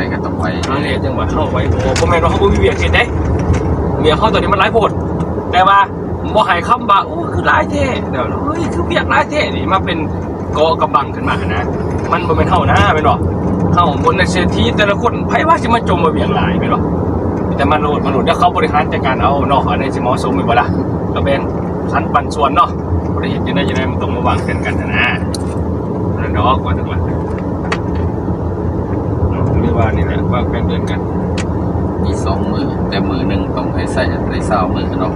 ว้ก็ต้องไว้นั่นเองจังหวะเข้าไว้โอ้พ่อแม่นว่าเขาบ่มีเวียกเห็นได้เวียกเข้าตอนนี้มันหลายโพดแต่ว่าบ่ให้คำว่าโอ้คือหลายแท้เดี๋ยวเฮ้ยคือเวียกหลายแท้นี่มาเป็นกอกำบังขึ้นมานะ มันบ่เป็นเฮานะแม่นบ่เฮาบนในเศรษฐีแต่ละคนไผว่าสิมาจมมาเวียกหลายแม่นบ่แต่มันโลดมันโลดแล้วเขาบริหารจัดการเอาเนาะอันนี้สิเหมาะสมแม่นบ่ล่ะก็เป็นสันปันส่วนเนาะบ่ได้เฮ็ดจังได๋จังได๋มันต้องมาวางกันกันนะนะนั่นดอกว่าจังหวะเนาะเรียก ว่านี่แหละว่าแบ่งเดือนกันมีสองมือแต่มือหนึ่งต้องให้ใส่ในเศร้ามือเนาะ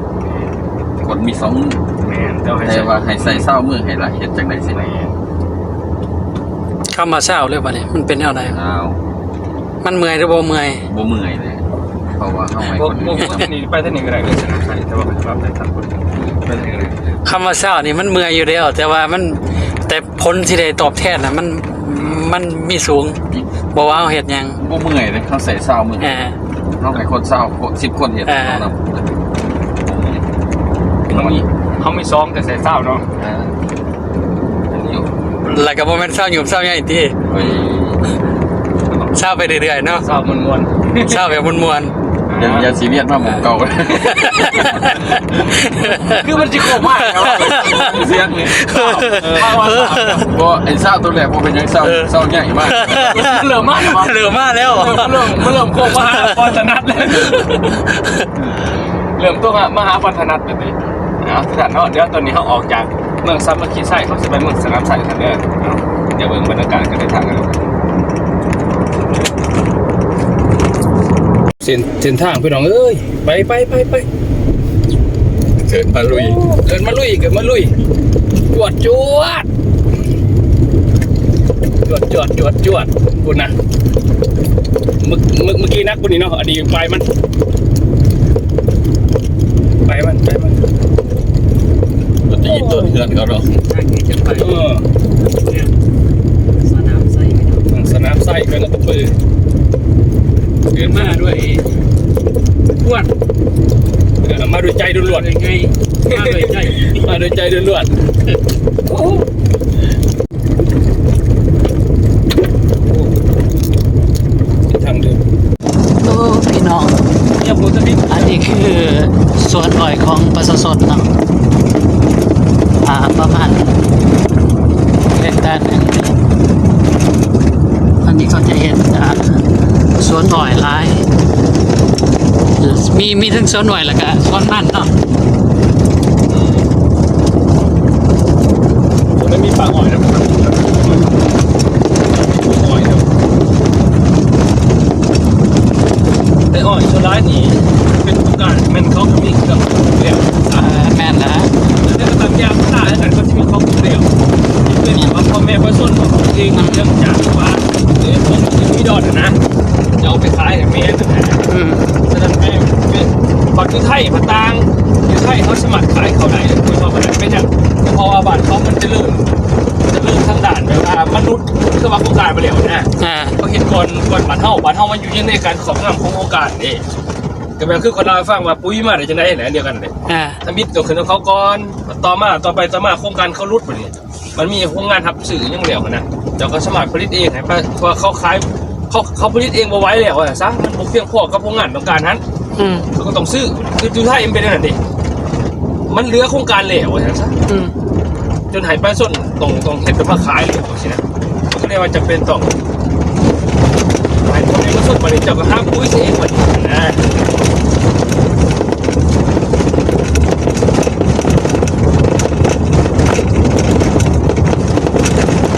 กดมีสองมือแม่นแต่ว่าให้แต่ใส่ว่าให้ใส่เศร้ามือให้ละเห็ดจังไดสิแม่นเข้ามาเศร้าเลยป่ะเนี่ยมันเป็นแนวไหนอ้าวมันเมื่อยหรือบ่เมื่อยบ่เมื่อยเลยเพราะว่าเฮาให้พวกคนพวอื่กนพวกทำนี่ไปท่านี่ก็ได้เลยชนะใครแต่ว่ารับได้ทันคนไปท่านี่ก็ได้คำว่าเศร้านี่มันเมื่อยอยู่แล้วแต่ว่ามันแต่ผลที่ได้ตอบแทนน่ะมัน มันมีสูงบอกว่าเอาเห็ดหยังบ่เมื่อยเลยเขาใส่เศร้ามือเออเฮาให้คนเศร้าสิบคนเห็ดเออเนาะเขามีเขามีซ้อมแต่ใส่เศร้าเนาะอ่าอันนี้อยู่แล้วก็บ่แม่นเศร้าหยุบเศร้าใหญ่ที่เฮ้ยเศร้าไปเรื่อยๆเนาะเศร้ามวนมวนเศร้าแบบมวน อย่าอย่าซีเรียสมากหมู่เก่า คือมันจิโกมากนะว่าเสียงนี่ว่าว่าบ่ไอ้เศร้าตัวแรกบ่เป็นหยังเศร้าเศร้าใหญ่มากเหลือมากนะเหลือมากแล้วมันเริ่มมันเริ่มโกมหาปัฒนัดเลยเริ่มตัวมหาปัฒนัดแบบนี้เอาที่ถัดเนาะเดี๋ยวตอนนี้เขาออกจากเมืองซัมเมอร์คีไซเขาจะไปเมืองสนามไซทันเดอร์เดี๋ยวเบิ่งบรรยากาศกันได้ทางกัน เส้นเส้นทางพี่น้องเอ้ยไปไปไปไปเกิดมาลุยเกิดมาลุยเกิดมาลุยจวดจวดจวดจวดจวดจวดบุญนะเมื่อเมื่อเมื่อกี้นักบุญนี่เนาะอดีตไปมัน ไปมันไปมันมันจะยิงต้นเพื่อนเขาเนาะเออสนามใส่สนามไส้กันแล้วก็ปืน เดินมาด้วยพวดเออมาด้วยใจดุล้วนไงมาเลยใจมาด้วยใจล้วนๆโอ้โหทางเดินโอ้พี่น้องเนี่ยผมจะดิ้นอันนี้คือสวนอ้อยของประชาชนเนาะอ่าประมาณเล็กด้านหนึ่งอันนี้เขาจะเห็นอ่า สวนอ้อยหลาย มีมีทั้งสวนอ้อยแล้วก็สวนมันเนาะผมไม่มีปากอ่อยนะผมอ่อยนะแต่อ่อยโซล่านี่เป็นโครงการมันเขามีเครื่องเรียกอ่าแม่นนะแล้วก็ตามยามตาแล้วกันเขาจะมีข้อมูลเดียวเพื่อนว่าพ่อแม่พ่อส่วนของเของเรื่องจากว่าเออผมจะมีดอนนะจะเอาไปขายให้แม่นะ อืม ฉะนั้นแม่เป็นพ อที่ไทยพตางที่ไทยเขาสมัครขายเขาไหนคุยว่ามันเป็นอย่างเพราะว่าบ้านเขามันจะเริ่มจะเริ่มทางด่านแบบว่ามนุษย์คือว่าโครงการไปแล้วนะอ่าเขาเห็นก่อนก่อนบ้านเฮาบ้านเฮามันอยู่ยังในการของงามของโครงการนี่ก็แบบคือคนเราให้ฟังว่าปุ๋ยมาได้จังได๋แหละเดียวกันเลยอ่าทำมิดตัวขึ้นของเขาก่อนต่อมาต่อไปต่อมาโครงการเขารุดไปนี่มันมีโครงงานทับสื่อยังเหลวนะเจ้าก็สมัครผลิตเองให้ไปเพราะว่าเขาขายเขาเขาผลิตเองมาไว้แล้วอะซะมันบ่เพียงพอกับโรงงานต้องการนั้น อืมเขาก็ต้องซื้อคือดูถ้าเอ็มเป็นนั่นดิมันเหลือโครงการเหลวอะซะอืมจนหายไปส้นตรงตรงเห็ดเป็นผ้าขายเหลวสินะมันก็เรียกว่าจะเป็นต้องหายคนเองก็ส้นมาเลยเจ้าก็ห้ามปุ้ยเสียเองหมดนะ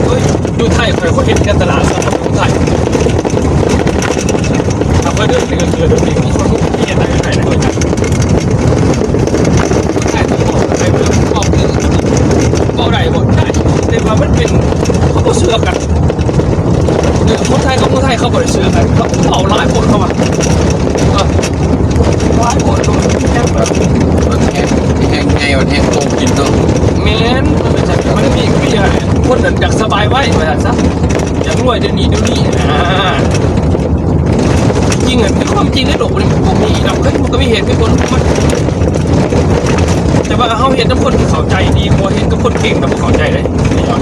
เฮ้ยดูไทยใครเขาเห็นกันตลาดสดของไทยทำไว้เรื่องเกินเกินมีคนรู้ที่อะไรไหนนะคนไทยต้องบอกอะไรเรื่องบอกคือบอกอะไรหมดได้แต่ว่ามัน เป็นเขาก็เชื่อกันเนี่ยคนไทยกับคนไทยเขาบริเชื่อกันเขาเอาหลายคนเข้ามาเออหลายคนเลยแค่แบบแห้งแห้งไงมันแห้งตรงกินเนาะเมนมันเป็นจากมันมีมีอะไรคนนั้นอยากสบายไว้ไปซะอยากรวยเดี๋ยวนี้เดี๋ยวนี้นะจริงอะเป็นความจริงไอ้ดอกมันก็มีดอกเฮ้ยมันก็มีเหตุมีผลมัน แต่ว่าเขาเห็นน้ำคนที่เข้าใจดีกว่าเห็นกับคนเก่งแต่บ่เข้าใจเลยนี่ยอด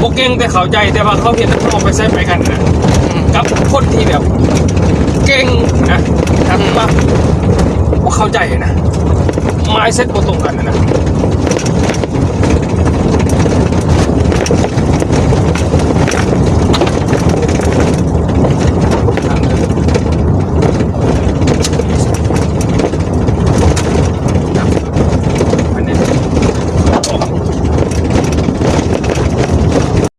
บ่เก่งแต่เข้าใจแต่ว่าเขาเห็นน้ำเขาเอาไปใช้ไปกันนะกับคนที่แบบ เก่งนะครับว่าบ่เข้าใจนะไม้เซ็ตบ่ตรงกันนะนะ